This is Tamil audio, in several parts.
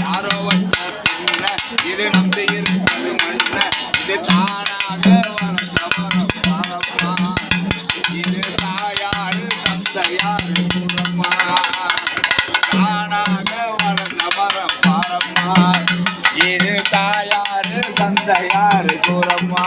யாரோ வச்ச பின்ன இது நம்பி இருப்பது மண்ண இது தானாக வளர்ந்த மரம் மரமா இது தாயாரு தந்தையாரு குரமா தானாக வளர்ந்த மரம் மரமா இது தாயாரு தந்தையாரு குரமா.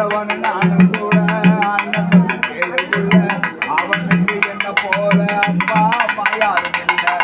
வந்தவன் நானும் கூட அண்ணன் கேளுக்குள்ள அவனுக்கு என்ன போல அப்பா அம்மா யாரும் இல்லை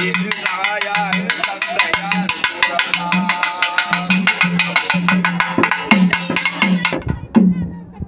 i Krishna